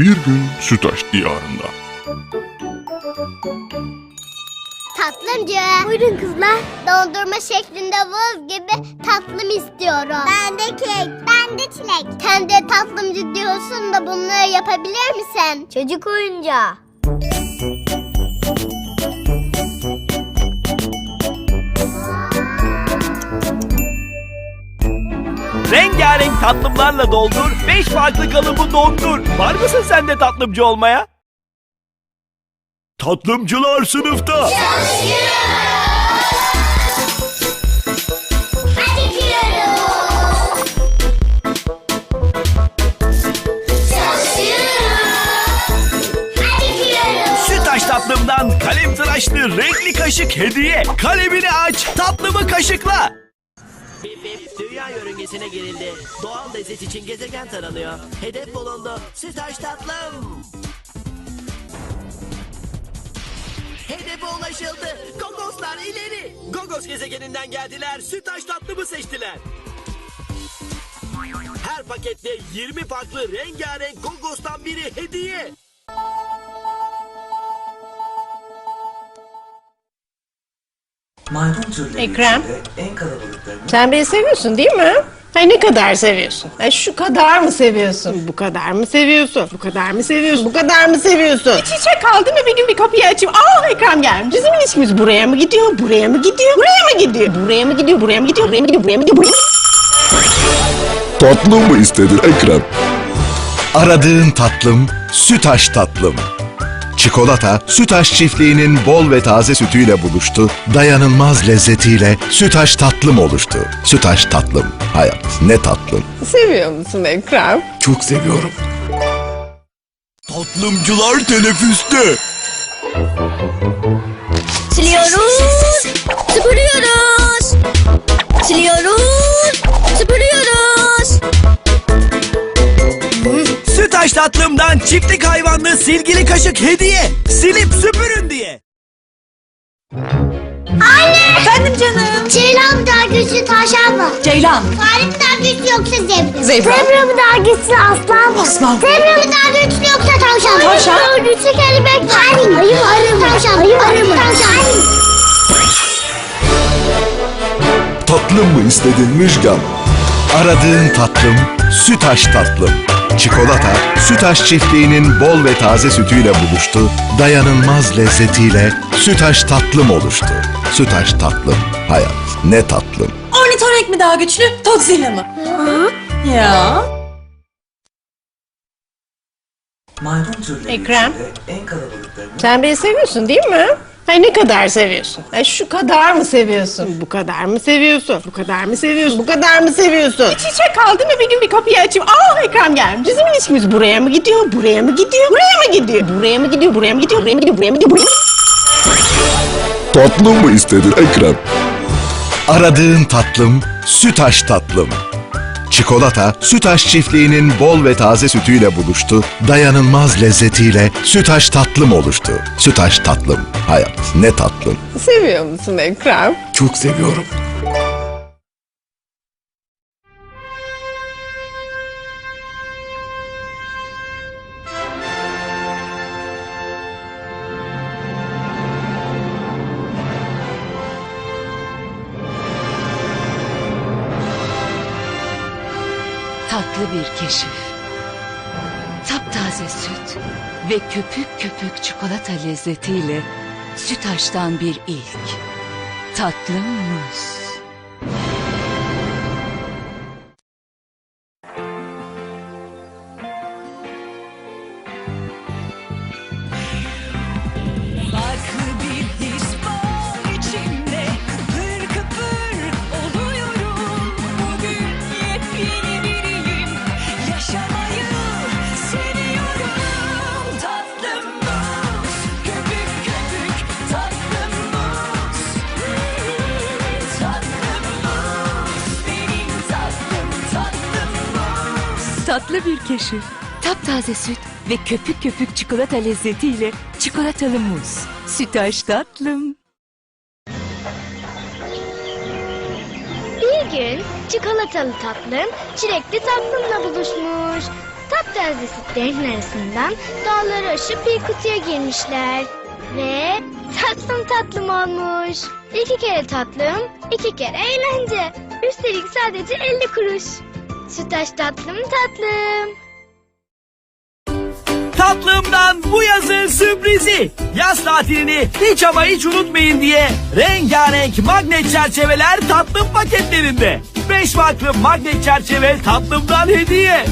Bir gün Sütaş diyarında. Tatlımcı. Buyurun kızlar. Dondurma şeklinde buz gibi tatlım istiyorum. Ben de kek. Ben de çilek. Sen de tatlımcı diyorsun da bunları yapabilir misin? Çocuk oyuncağı. Tatlımlarla doldur, 5 farklı kalıbı dondur. Var mısın sen de tatlımcı olmaya? Tatlımcılar sınıfta. Sütaş tatlımdan kalem tıraşlı renkli kaşık hediye. Kalemini aç, tatlımı kaşıkla. Yörüngesine girildi. Doğal lezzet için gezegen taranıyor. Hedef bulundu. Sütaş tatlım. Hedefe ulaşıldı. Gogoslar ileri. Gogos gezegeninden geldiler. Sütaş tatlımı seçtiler. Her pakette 20 farklı rengarenk Gogos'tan biri hediye. Maymun türleri Ekrem. içinde en kalabalıklarını Sen beni seviyorsun değil mi? Ay ne kadar seviyorsun? Ay şu kadar mı seviyorsun? Bu kadar mı seviyorsun? Bu kadar mı seviyorsun? Bu kadar mı seviyorsun? İç içe kaldım ve bir gün bir kapıyı açayım. Aa Ekrem gelmiş. Bizim ilişkimiz buraya mı gidiyor? Buraya mı gidiyor? Buraya mı gidiyor? Buraya mı gidiyor? Buraya mı gidiyor? Buraya mı gidiyor? Buraya mı gidiyor? Buraya mı Tatlı mı istedin Ekrem? Aradığın tatlım Sütaş tatlım. Çikolata, Sütaş çiftliğinin bol ve taze sütüyle buluştu. Dayanılmaz lezzetiyle Sütaş tatlım oluştu. Sütaş tatlım. Hayat ne tatlım. Seviyor musun Ekrem? Çok seviyorum. Tatlımcılar teneffüste. Siliyoruz. Süpürüyoruz. Siliyoruz. Süpürüyoruz. Sütaş tatlımdan çiftlik hayvanlı silgili kaşık hediye. Silip süpürün diye. Efendim canım. Ceylan mı daha güçlü tavşan mı? Ceylan. Fare mi daha güçlü yoksa zebra? Zebra. Zebra mı daha güçlü aslan mı? Aslan. Zebra mı daha güçlü yoksa tavşan? Tavşan. Mı daha güçlü kelebek mi? Ayı mı? Ayı mı? Arı mı? Tavşan. Ayı mı? Arı mı? Tavşan. Mı? Tatlım mı istedin Müjgan? Aradığın tatlım Sütaş tatlım. Çikolata, Sütaş çiftliğinin bol ve taze sütüyle buluştu. Dayanılmaz lezzetiyle Sütaş tatlım oluştu. Sütaş tatlım. Hayat ne tatlım. Ornitorenk mi daha güçlü, Todzilla mı? Ya. maymun türleri Ekrem. içinde en kalabalıklarını Sen beni seviyorsun değil mi? Ay ne kadar seviyorsun? Ay şu kadar mı seviyorsun? Bu kadar mı seviyorsun? Bu kadar mı seviyorsun? Bu kadar mı seviyorsun? İç içe kaldım ve bir gün bir kapıyı açayım. Aa Ekrem gelmiş. Bizim ilişkimiz buraya mı gidiyor? Buraya mı gidiyor? Buraya mı gidiyor? Buraya mı gidiyor? Buraya mı gidiyor? Buraya mı gidiyor? Buraya mı gidiyor? Buraya mı Tatlı mı istedin Ekrem? Aradığın tatlım Sütaş tatlım. Çikolata, Sütaş çiftliğinin bol ve taze sütüyle buluştu. Dayanılmaz lezzetiyle Sütaş tatlım oluştu. Sütaş tatlım. Hayat ne tatlım. Seviyor musun Ekrem? Çok seviyorum. Tatlı bir keşif. Taptaze süt ve köpük köpük çikolata lezzetiyle Sütaş'tan bir ilk. Tatlı muz. Tatlı bir keşif. Taptaze süt ve köpük köpük çikolata lezzetiyle çikolatalı muz. Sütaş tatlım. Bir gün çikolatalı tatlım çilekli tatlımla buluşmuş. Taptaze sütlerin arasından dağları aşıp bir kutuya girmişler. Ve tatlım tatlım olmuş. İki kere tatlım, iki kere eğlence. Üstelik sadece 50 kuruş. Sütaş tatlım tatlım. Tatlımdan bu yazın sürprizi. Yaz tatilini hiç ama hiç unutmayın diye rengarenk magnet çerçeveler tatlım paketlerinde. 5 farklı magnet çerçeve tatlımdan hediye.